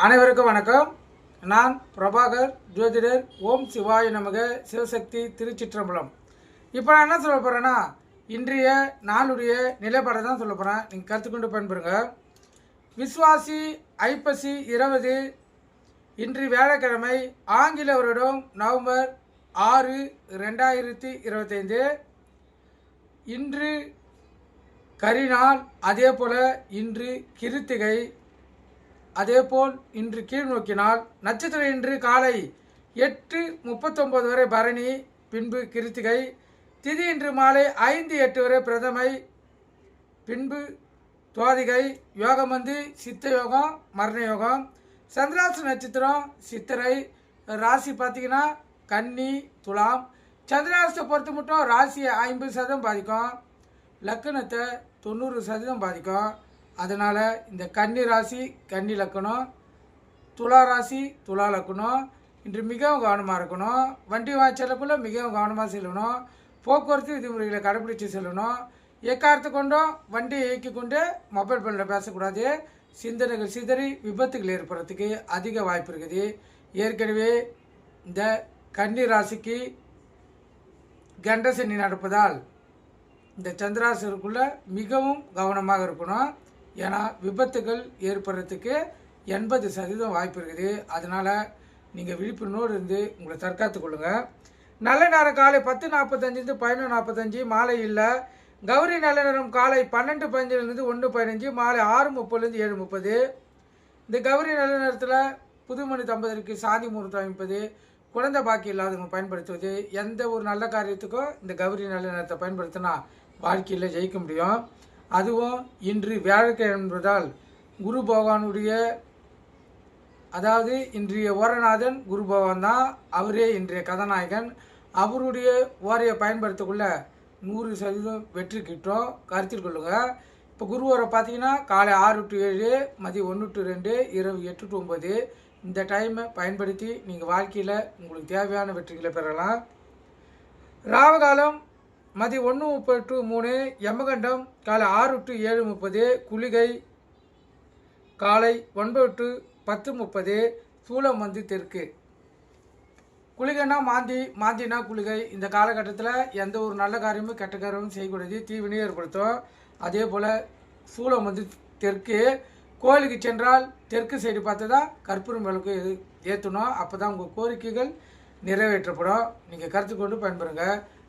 அனைவருக்கும் வணக்கம். நான் பிரபாகர் ஜோதிடர் ஓம் சிவாய நமக சிவசக்தி திருச்சிற்றம்பலம். இப்போ நான் என்ன சொல்ல போகிறேன்னா இன்றைய நாளுடைய நிலைப்பாடை தான் சொல்ல போகிறேன் நீங்கள் கற்றுக்கொண்டு பயன்பெறுங்க. விஸ்வாசி ஐப்பசி இருபது இன்று வியாழக்கிழமை ஆங்கில வருடம் நவம்பர் ஆறு ரெண்டாயிரத்தி இருபத்தைந்து. இன்று கரிநாள் அதே போல் இன்று கிருத்திகை அதேபோல் இன்று கீழ் நோக்கினால் நட்சத்திரம் இன்று காலை எட்டு முப்பத்தொம்பது வரை பரணி பின்பு கிருத்திகை திதி இன்று மாலை ஐந்து எட்டு வரை பிரதமை பின்பு துவாதிகை யோகம் வந்து சித்த யோகம் மரண யோகம் சந்திராசு நட்சத்திரம் சித்திரை ராசி பார்த்தீங்கன்னா கன்னி துலாம் சந்திராசத்தை பொறுத்த மட்டும் ராசியை ஐம்பது சதவீதம் பாதிக்கும் லக்கணத்தை தொண்ணூறு சதவீதம் பாதிக்கும் அதனால் இந்த கன்னி ராசி கன்னி லக்கணம் துலா ராசி துலா லக்கணம் இன்று மிகவும் கவனமாக இருக்கணும். வண்டி வாய்ச்சலுக்குள்ளே மிகவும் கவனமாக செல்லணும். போக்குவரத்து விதிமுறைகளை கடைபிடித்து செல்லணும். எக்காரத்தை கொண்டும் வண்டியை இயக்கி கொண்டு மொபைல் ஃபோனில் பேசக்கூடாது. சிந்தனைகள் சிதறி விபத்துகள் ஏற்படுறதுக்கு அதிக வாய்ப்பு இருக்குது. ஏற்கனவே இந்த கன்னி ராசிக்கு கண்டசனி நடப்பதால் இந்த சந்திராசருக்குள்ளே மிகவும் கவனமாக இருக்கணும். ஏன்னா விபத்துகள் ஏற்படுறதுக்கு எண்பது சதவீதம் வாய்ப்பு இருக்குது. அதனால் நீங்கள் விழிப்புணர்வோடு இருந்து உங்களை தற்காத்து கொள்ளுங்கள் நல்ல நேரம் காலை பத்து நாற்பத்தஞ்சிலிருந்து பதினொன்று நாற்பத்தஞ்சு மாலை இல்லை. கௌரி நல்ல நேரம் காலை பன்னெண்டு பதினஞ்சுலேருந்து ஒன்று பதினஞ்சு மாலை ஆறு முப்பதுலேருந்து ஏழு முப்பது. இந்த கௌரி நல்ல நேரத்தில் புதுமணி தம்பதிக்கு சாதி முகூர்த்தம் அமைப்பது குழந்தை பாக்கி இல்லாதவங்க பயன்படுத்துவது எந்த ஒரு நல்ல காரியத்துக்கும் இந்த கௌரி நல்ல நேரத்தை பயன்படுத்தினா வாழ்க்கையில் ஜெயிக்க முடியும். அதுவும் இன்று வியாழக்கிழமை என்பதால் குரு பகவானுடைய அதாவது இன்றைய ஓரநாதன் குரு பகவான் தான். அவரே இன்றைய கதாநாயகன். அவருடைய ஓரையை பயன்படுத்தக்குள்ள நூறு சதவீதம் வெற்றி கிட்டோம். கருத்தில் கொள்ளுங்க. இப்போ குரு ஓரை பார்த்தீங்கன்னா காலை ஆறு டு ஏழு மதியம் ஒன்று டு ரெண்டு இரவு எட்டு டு ஒம்பது இந்த டைமை பயன்படுத்தி நீங்கள் வாழ்க்கையில் உங்களுக்கு தேவையான வெற்றிகளை பெறலாம். ராவகாலம் மதியம் ஒன்று முப்பது டு மூணு யமகண்டம் காலை ஆறு டு ஏழு முப்பது குளிகை காலை ஒன்பது டு பத்து முப்பது சூளம் வந்து தெற்கு. குளிகைனா மாந்தி மாந்தினா குளிகை. இந்த காலகட்டத்தில் எந்த ஒரு நல்ல காரியமும் கெட்ட காரியமும் செய்யக்கூடாது. தீவினையும் ஏற்படுத்தும். அதே போல் சூளம் வந்து தெற்கு. கோயிலுக்கு சென்றால் தெற்கு சைடு பார்த்து தான் கற்பூரம் விளக்கு ஏற்றணும் அப்போ தான் உங்கள் கோரிக்கைகள் நிறைவேற்றப்படும். நீங்கள் கருத்து கொண்டு பயன்பெறுங்க.